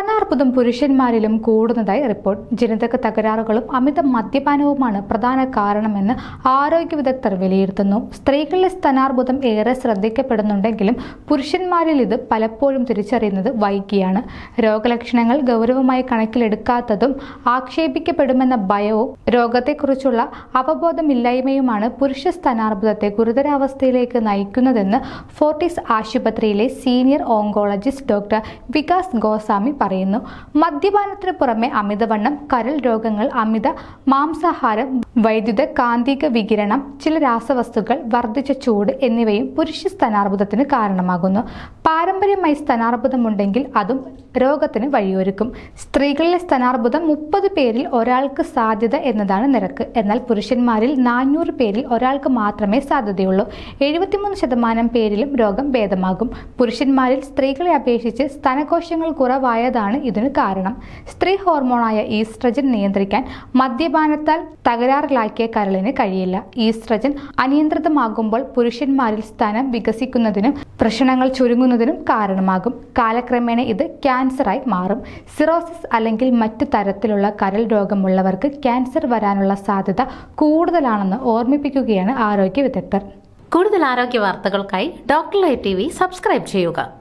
സ്ഥാനാർബുദം പുരുഷന്മാരിലും കൂടുന്നതായി report. ജനിതക തകരാറുകളും അമിത മദ്യപാനവുമാണ് പ്രധാന കാരണമെന്ന് ആരോഗ്യ വിദഗ്ധർ വിലയിരുത്തുന്നു. സ്ത്രീകളിലെ സ്തനാർബുദം ഏറെ ശ്രദ്ധിക്കപ്പെടുന്നുണ്ടെങ്കിലും പുരുഷന്മാരിൽ ഇത് പലപ്പോഴും തിരിച്ചറിയുന്നത് വൈകിയാണ്. രോഗലക്ഷണങ്ങൾ ഗൗരവമായി കണക്കിലെടുക്കാത്തതും ആക്ഷേപിക്കപ്പെടുമെന്ന ഭയവും രോഗത്തെക്കുറിച്ചുള്ള അവബോധമില്ലായ്മയുമാണ് പുരുഷ സ്ഥാനാർബുദത്തെ ഗുരുതരാവസ്ഥയിലേക്ക് നയിക്കുന്നതെന്ന് ഫോർട്ടിസ് ആശുപത്രിയിലെ senior oncologist doctor Vikas Goswami പറയുന്നു. മദ്യപാനത്തിന് പുറമെ അമിതവണ്ണം കരൾ രോഗങ്ങൾ അമിത മാംസാഹാരം വൈദ്യുത കാന്തിക വികിരണം ചില രാസവസ്തുക്കൾ വർദ്ധിച്ച ചൂട് എന്നിവയും പുരുഷ സ്തനാർബുദത്തിന് കാരണമാകുന്നു. പാരമ്പര്യമായി സ്ഥാനാർബുദമുണ്ടെങ്കിൽ അതും രോഗത്തിന് വഴിയൊരുക്കും. സ്ത്രീകളിലെ സ്തനാർബുദം മുപ്പത് പേരിൽ ഒരാൾക്ക് സാധ്യത എന്നതാണ് നിരക്ക്. എന്നാൽ പുരുഷന്മാരിൽ നാനൂറ് പേരിൽ ഒരാൾക്ക് മാത്രമേ സാധ്യതയുള്ളൂ. എഴുപത്തിമൂന്ന് ശതമാനം പേരിലും രോഗം ഭേദമാകും. പുരുഷന്മാരിൽ സ്ത്രീകളെ അപേക്ഷിച്ച് സ്തനകോശങ്ങൾ കുറവായതാണ് ഇതിന് കാരണം. സ്ത്രീ ഹോർമോണായ ഈസ്ട്രജൻ നിയന്ത്രിക്കാൻ മദ്യപാനത്താൽ തകരാറിലാക്കിയ കരളിന് കഴിയില്ല. ഈസ്ട്രജൻ അനിയന്ത്രിതമാകുമ്പോൾ പുരുഷന്മാരിൽ സ്ഥാനം വികസിക്കുന്നതിനും പ്രശ്നങ്ങൾ ചുരുങ്ങുന്നതിനും കാരണമാകും. കാലക്രമേണ ഇത് ക്യാൻസറായി മാറും. സിറോസിസ് അല്ലെങ്കിൽ മറ്റു തരത്തിലുള്ള കരൾ രോഗമുള്ളവർക്ക് ക്യാൻസർ വരാനുള്ള സാധ്യത കൂടുതലാണെന്ന് ഓർമ്മിപ്പിക്കുകയാണ് ആരോഗ്യ വിദഗ്ധർ. കൂടുതൽ ആരോഗ്യ വാർത്തകൾക്കായി doctor live T V subscribe ചെയ്യുക.